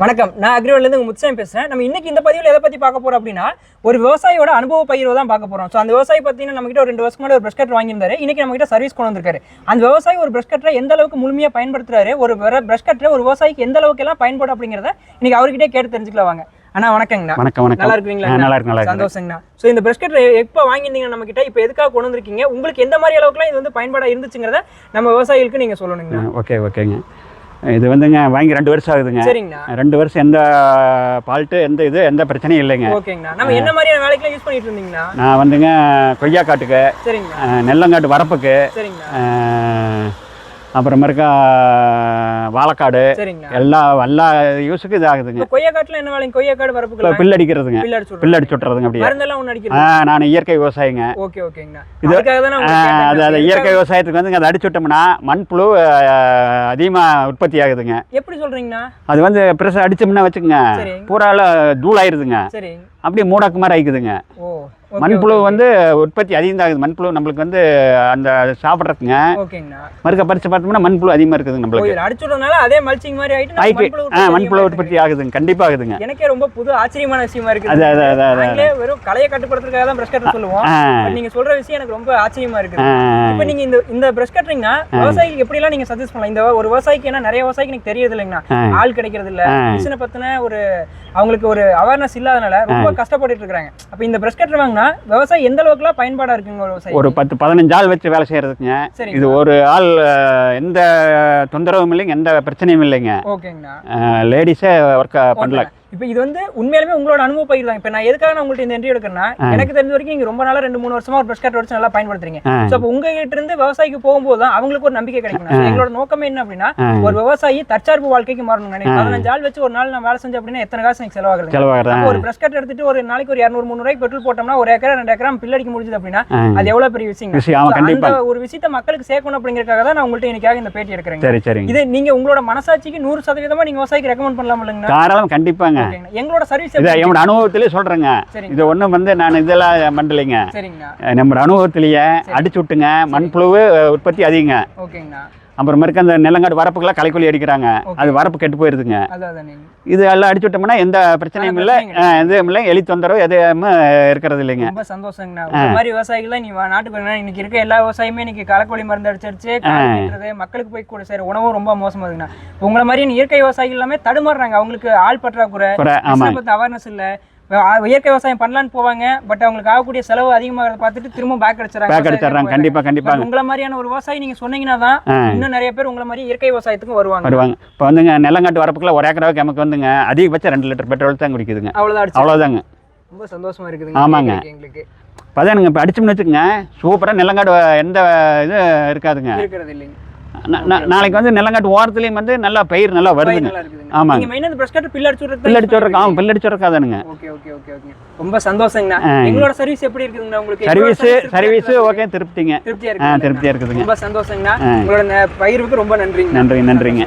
வணக்கம். நான் அக்ரிவல்லேருந்து உங்கள் முத்துசாமி பேசுகிறேன் நம்ம இன்னைக்கு இந்த பதிவில் எதை பற்றி பார்க்க போகிறோம் அப்படின்னா ஒரு விவசாயியோட அனுபவ பயிரை தான் பார்க்க போகிறோம் ஸோ அந்த விவசாயி பார்த்தீங்கன்னா நம்மகிட்ட ஒரு ரெண்டு வருஷம் முன்னாடி ஒரு பிரஷ் கட்டர் வாங்கியிருந்தாரு. இன்னைக்கு நம்மகிட்ட சர்வீஸ் கொண்டு வந்திருக்காரு. அந்த விவசாயி ஒரு பிரஷ் கட்டரை எந்த அளவுக்கு முழுமையாக பயன்படுத்துறாரு ஒரு பிரஷ் கட்டரை ஒரு விவசாயிக்கு எந்த அளவுக்கு எல்லாம் பயன்படும் அப்படிங்கிறத இன்னைக்கு அவர்கிட்டே கேட்டு தெரிஞ்சுக்கலாம் வாங்க. அண்ணா வணக்கங்கண்ணா. வணக்கம் வணக்கம். நல்லா இருக்கீங்களா நல்லா இருக்கு நல்லா சந்தோஷங்கண்ணா. ஸோ இந்த பிரஷ் கட்டர் எப்போ வாங்கியிருந்தீங்க நம்ம கிட்ட இப்போ எதுக்காக கொண்டு வந்திருக்கீங்க? உங்களுக்கு எந்த மாதிரி அளவுக்குலாம் இது வந்து பயன்பாடாக இருந்துச்சுங்கிறத நம்ம விவசாயிகளுக்கு நீங்கள் சொல்லணுங்கண்ணா. ஓகே ஓகேங்க. இது வந்துங்க வாங்கி ரெண்டு வருஷம் ஆகுதுங்க. ரெண்டு வருஷம் எந்த ஃபால்ட்டு எந்த இது எந்த பிரச்சனையும் இல்லைங்க. நம்ம என்ன மாதிரியான யூஸ் பண்ணிட்டு நான் வந்துங்க கொய்யா காட்டுக்கு நெல்லங்காட்டு வரப்புக்கு சரிங்கண்ணா அஹ், அப்புறமா இருக்கா வாழைக்காடு. எல்லா எல்லா யூஸுக்கும் இது ஆகுதுங்க இப்போ கொய்யா காட்டுல என்ன வேலைங்க? கொய்யா காடு இப்போ வரப்புக்கு பில் அடிக்கிறதுங்க பில் அடிச்சு விட்டுறதுங்க அப்படியே. ஆ நான் இயற்கை விவசாயிங்க. ஓகே ஓகேங்கண்ணா. இது- அதுக்காக தான் ஆ, அது அது இயற்கை விவசாயத்துக்கு வந்துங்க அதை அடிச்சு விட்டோம்னா மண்புழு அதிகமாக உற்பத்தி ஆகுதுங்க. எப்படி சொல்றீங்கண்ணா? அது வந்து ப்ரெஸ் அடிச்சோம்னா வச்சுக்கோங்க. பூரால தூளாயிருதுங்க. சரி. அப்படியே மூடாக்கு மாதிரி ஆயிக்குதுங்க. மண்புழு. வந்து உற்பத்தி அதிகம் ஆகுது மண்புழு நம்மளுக்கு வந்து அந்த சாப்பிட்றதுங்க. மறுக்க பறிச்சு பார்த்தோம்னா மண்புழு அதிகமாக இருக்குதுங்க ஓ நம்மளுக்கு. இதுல அடிச்சு விடுறதுனால அதே மல்ச்சிங் மாதிரி ஆயிட்டு ஆ மண்புழு உற்பத்தி ஆகுதுங்க. கண்டிப்பாக ஆகுதுங்க. எனக்கே ரொம்ப புது ஆச்சரியமான விஷயமா இருக்கு அது அது அது அது வெறும் கலையை கட்டுப்படுத்துறதுக்காக தான் பிரஷ் கட்டர் சொல்லுவோம். நீங்க சொல்ற விஷயம் எனக்கு ரொம்ப ஆச்சரியமா இருக்கு ஆ, இப்போ நீங்க இந்த இந்த பிரஷ் கட்டுறீங்கன்னா விவசாயிக்கு எப்படிலாம் நீங்க சஜஸ்ட் பண்ணலாம்? இந்த ஒரு விவசாயிக்கு ஏன்னா நிறைய விவசாயிக்கு எனக்கு தெரியறது இல்லைங்கண்ணா. ஆள் கிடைக்கிறது இல்ல. மிஷினை பத்தின ஒரு அவங்களுக்கு ஒரு அவேர்னஸ் இல்லாதனால ரொம்ப கஷ்டப்பட்டுட்டு இருக்காங்க அப்ப இந்த பிரஷ் கட்டர் வாங்கினா விவசாயி எந்த அளவுக்குலாம் பயன்பாடா இருக்குங்க ஒரு விவசாயி? ஒரு பத்து பதினஞ்சு ஆள் வச்சு வேலை செய்யறதுக்குங்க. இது ஒரு ஆள் எந்த தொந்தரவும் இல்லைங்க எந்த பிரச்சனையும் இல்லைங்க. ஓகேங்கண்ணா. லேடிஸே ஒர்க் பண்ணல இப்போ இது வந்து உண்மையாலுமே உங்களோட அனுபவ பயிர் தான். இப்போ நான் எதுக்காக நான் உங்கள்ட்ட இந்த இன்டர்வியூ எடுக்கிறேன்னா எனக்கு தெரிஞ்ச வரைக்கும் நீங்க ரொம்ப நாளா ரெண்டு மூணு வருஷமா ஒரு பிரஷ் கட்டர் வச்சு நல்லா பயன்படுத்துறீங்க. ஸோ அப்போ உங்ககிட்ட இருந்து விவசாயிக்கு போகும்போது தான் அவங்களுக்கு ஒரு நம்பிக்கை கிடைக்கும் எங்களோட நோக்கமே என்ன அப்படின்னா. ஒரு விவசாயி தற்சார்பு வாழ்க்கைக்கு மாறணும் நினைக்கிறேன். பதினஞ்சு ஆள் வச்சு ஒரு நாள் நான் வேலை செஞ்சேன் அப்படின்னா எத்தனை காசு எனக்கு அப்போ ஒரு பிரஷ் கட் எடுத்துட்டு ஒரு நாளைக்கு ஒரு இரநூறு முந்நூறுவாய்க்கு பெட்ரோல் போட்டோம்னா ஒரு ஏக்கரா ரெண்டு ஏக்கரா பில் அடிக்க முடிஞ்சது அப்படின்னா. அது எவ்வளவு பெரிய விஷயம். அந்த ஒரு விஷயத்தை மக்களுக்கு சேர்க்கணும் அப்படிங்கறதுக்காக தான் நான் உங்கள்ட்ட இன்னைக்காக இந்த பேட்டி எடுக்கிறேன் இது நீங்க உங்களோட மனசாட்சிக்கு நூறு சதவீதமா நீங்க விவசாயிக்கு ரெக்கமெண்ட் பண்ணலாம் தாராளம் கண்டிப்பாங்க. ஓகேங்கண்ணா. எங்களோட சர்வீஸ் இது என்னோட அனுபவத்திலே சொல்கிறேங்க சரிங்க. இது ஒன்றும் வந்து நான் இதெல்லாம் பண்ணலைங்க நம்ம அனுபவத்திலேயே அடிச்சு விட்டுங்க. மண்புழு உற்பத்தி அதிகங்க. ஓகேங்கண்ணா. அப்புறம் இருக்க அந்த நிலங்காடு வரப்புக்கெல்லாம் களைக்கொல்லி அடிக்கிறாங்க. அது வரப்பு கெட்டு போயிருதுங்க. இது எல்லாம் அடிச்சு விட்டோம்னா எந்த பிரச்சனையும் இல்லை. எதுவும் இல்லை. எலி தொந்தரவு எதுவும் இருக்கிறது இல்லைங்க. ரொம்ப சந்தோஷங்கண்ணா. இந்த மாதிரி விவசாயிகள் நீ நாட்டுக்கு இன்னைக்கு இருக்க எல்லா விவசாயியுமே இன்னைக்கு களைக்கொல்லி மருந்து அடிச்சு அடிச்சு காடு வெட்டுறது, மக்களுக்கு போய் கூட சேர உணவும் ரொம்ப மோசமா இருக்குண்ணா உங்களை மாதிரி இயற்கை விவசாயிகள் எல்லாமே தடுமாறுறாங்க. அவங்களுக்கு ஆள் பற்றாக்குறை அவேர்னஸ் இல்ல. இயற்கை விவசாயம் பண்ணலான்னு போவாங்க பட் அவங்களுக்கு ஆகக்கூடிய செலவு அதிகமாகிறத பார்த்துட்டு திரும்ப பேக் அடிச்சிடறாங்க. பேக் அடிச்சிடுறாங்க. கண்டிப்பாக கண்டிப்பாக உங்களை மாதிரியான ஒரு விவசாயி நீங்க சொன்னீங்கன்னா தான் இன்னும் நிறைய பேர் உங்களை மாதிரி இயற்கை விவசாயத்துக்கும் வருவாங்க. வருவாங்க. இப்போ வந்துங்க நிலங்காட்டு வரப்புக்குள்ள ஒரு ஏக்கராவுக்கு நமக்கு வந்துங்க அதிகபட்சம் ரெண்டு லிட்டர் பெட்ரோல் தான் குடிக்குதுங்க. அவ்வளவுதான் அடிச்சு அவ்வளோதாங்க ரொம்ப சந்தோஷமா இருக்குதுங்க. ஆமாங்க. எங்களுக்கு பதானுங்க இப்போ அடிச்சோம்னு வச்சுக்கோங்க சூப்பராக நிலங்காடு எந்த இது இருக்காதுங்க. இருக்கிறது இல்லைங்க. நாளைக்கு வந்து நிலங்காட்டு ஓரத்துலேயும் வந்து நல்லா பயிர் நல்லா வருதுங்க. ஆமாங்க. ரொம்ப சந்தோஷங்கண்ணா. எங்களோட சர்வீஸ் எப்படி இருக்குதுங்கண்ணா உங்களுக்கு? சர்வீஸு சர்வீஸு திருப்தியா ஓகே திருப்திங்க. திருப்தியா இருக்கு திருப்தியாக இருக்குதுங்க. ரொம்ப சந்தோஷங்கண்ணா. உங்களோட பகிர்வுக்கு ரொம்ப நன்றிங்க நன்றி நன்றிங்க.